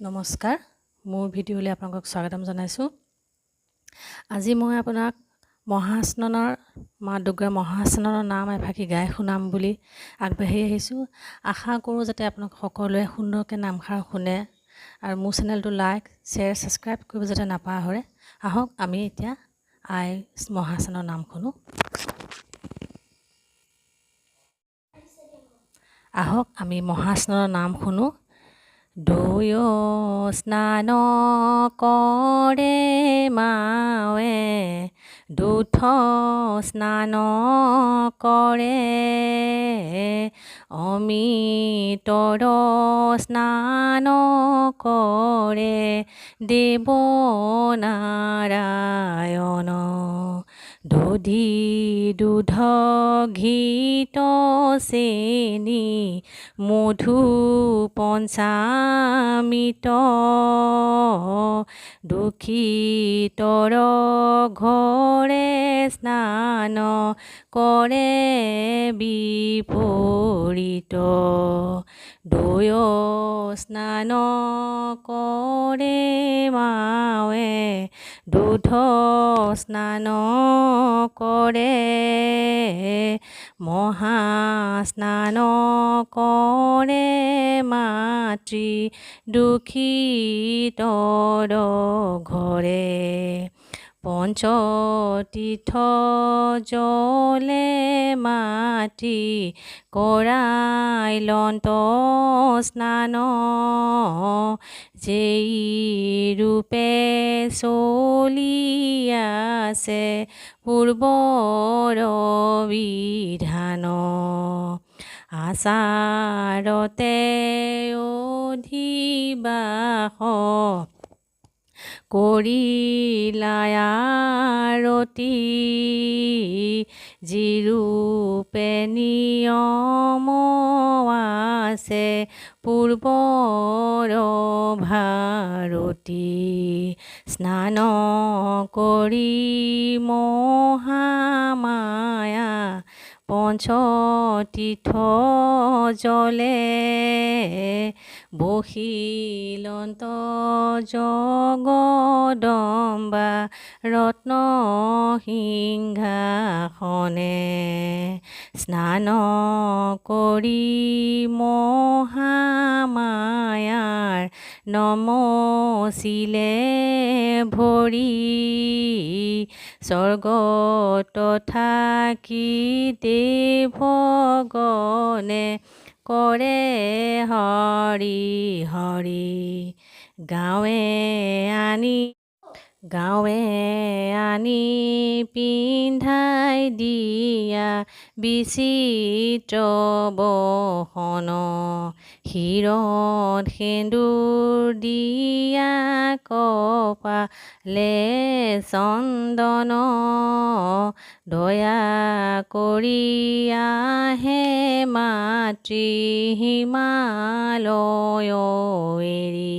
নমস্কাৰ মোৰ ভিডিঅ'লৈ আপোনালোকক স্বাগতম জনাইছোঁ। আজি মই আপোনাক মহাস্নানৰ মা দুৰ্গাৰ মহাস্নানৰ নাম এফাকি গাই শুনাম বুলি আগবাঢ়ি আহিছোঁ। আশা কৰোঁ যাতে আপোনালোক সকলোৱে সুন্দৰকৈ নামষাৰ শুনে আৰু মোৰ চেনেলটো লাইক শ্বেয়াৰ ছাবস্ক্ৰাইব কৰিব যাতে নাপাহৰে। আহক আমি এতিয়া আই মহাস্নানৰ নাম শুনো। আহক আমি মহাস্নানৰ নাম শুনো। দুয় স্নান কৰে মাৱে দুঠ স্নান কৰে অমিতৰ স্নান কৰে দেৱ নাৰায়ণ দধি দুধ ঘিত চেনি মধু পঞ্চামিত দুখিতৰ ঘৰে স্নান কৰে বিপৰীত দয় স্নান কৰে মাৱে দুধ স্নান কৰে মহাস্নান কৰে মাতৃ দুখিতৰ ঘৰে। পঞ্চতীৰ্থ জলে মাটি কৰাইলন্ত স্নান যেই ৰূপে চলি আছে পূৰ্বৰ বিধান আচাৰতে অধিবাস কৰিলায়াৰতি যিৰূপে নিয়ম আছে পূৰ্বৰ ভাৰতী স্নান কৰি মহামায়া পঞ্চতীৰ্থ জলে বশিলন্ত জগদম্বা ৰত্ন সিংহাসনে স্নান কৰি মহামায়াৰ নমচিলে ভৰি স্বৰ্গত থাকি দেৱগণে কৰে হৰি হৰি গাঁৱে আনি গাঁৱে আনি পিন্ধাই দিয়া বিচিত্ৰ বসন শিৰত সেন্দুৰ দিয়া কপালে চন্দন দয়া কৰি আহে মাতৃ হিমালয় এৰি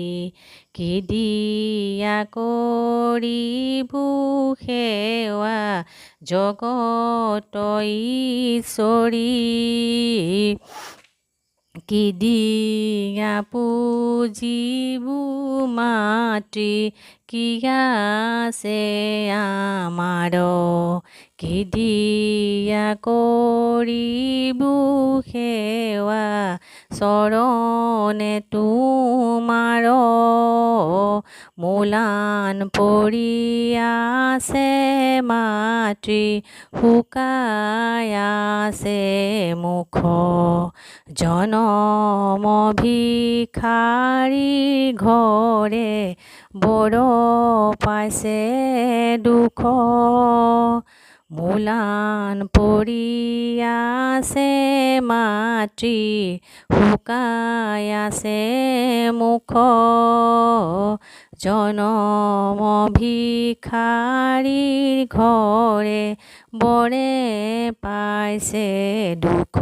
কি দিয়া কৰিবু সেৱা জগত ঈশ্বৰী কি দিয়া পুজিবু মাতৃ কি আছে আমাৰ? কি দিয়া কৰিবু সেৱা চৰণে তোমাৰ মূলান পৰি আছে মাতৃ শুকাই আছে মুখ। জনম ভিখাৰী ঘৰে বৰ পাইছে দুখ। মূলান পৰি আছে মাতৃ শুকাই আছে মুখ। জনম ভিখাৰীৰ ঘৰে বৰে পাইছে দুখ।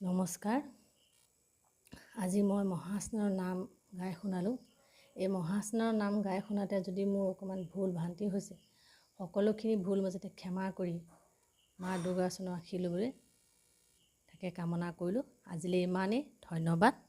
নমস্কাৰ আজি মই মহাস্নানৰ নাম গাই শুনালোঁ। এই মহাস্নানৰ নাম গাই শুনাতে যদি মোৰ অকণমান ভুল ভ্ৰান্তি হৈছে সকলোখিনি ভুল মই যাতে ক্ষমা কৰি মা দুৰ্গাচৰণৰ আশীৰ্বাদে তাকে কামনা কৰিলোঁ। আজিলৈ ইমানেই। ধন্যবাদ।